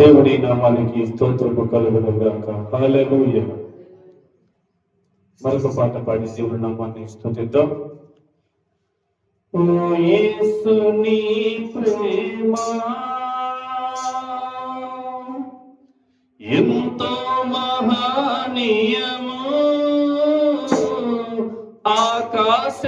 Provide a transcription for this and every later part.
దేవుని నామానికి స్తోత్రము కలుగును గాక. హల్లెలూయ. మరొక పాట పాడి దేవుని నామాన్ని స్తుతిద్దాం. ఓ యేసు నీ ప్రేమ. ఎంతో మహనీయము. ఆకాశ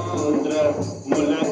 contra Molaca.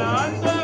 I'm not.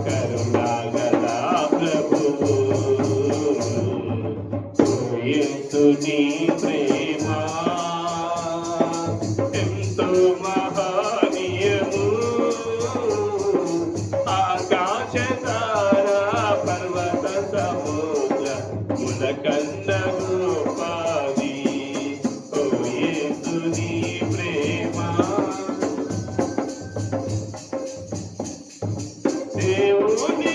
దేవుని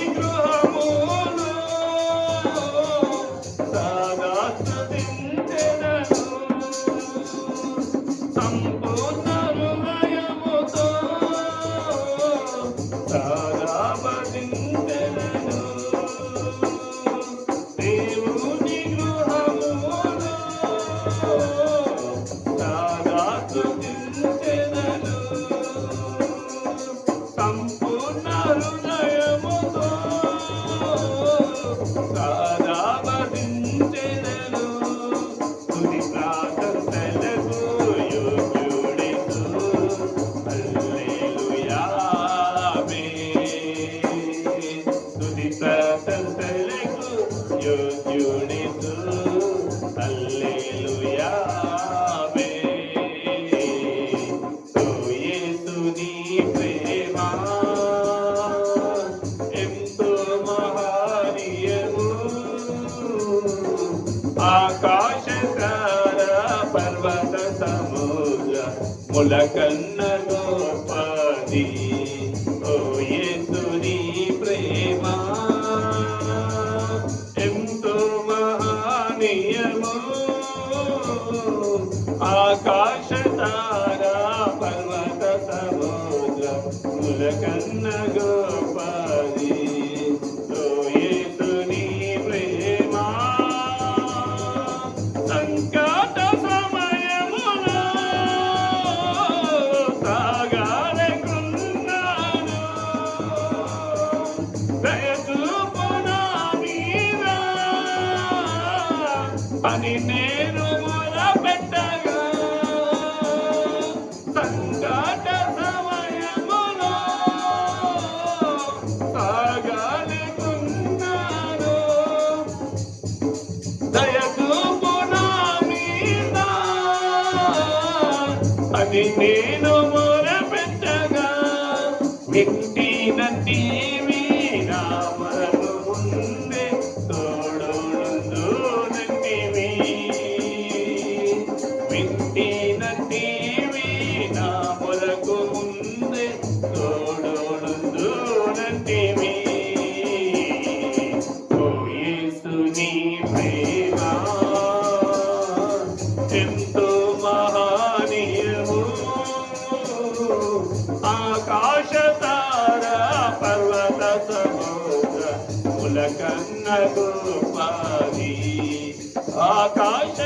తుది ప్రార్థనలకు యోగ్యుడిసు. హల్లెలూయా, ప్రేమ ఎంతో మహనీయము. ఆకాశ తార పర్వత సముద్ర ములకన్ ఆకాశ తారా పర్వత సముద్ర ములకన్న గోపాలి ఓ యేసు నీ ప్రేమ సంకట సమయములో సాగాలకున్నాను దయచూపు మీద అని నేను మొరపెట్టగా దయచూపు నా మీద నేను ములకన్న గోపాది ఆకాశ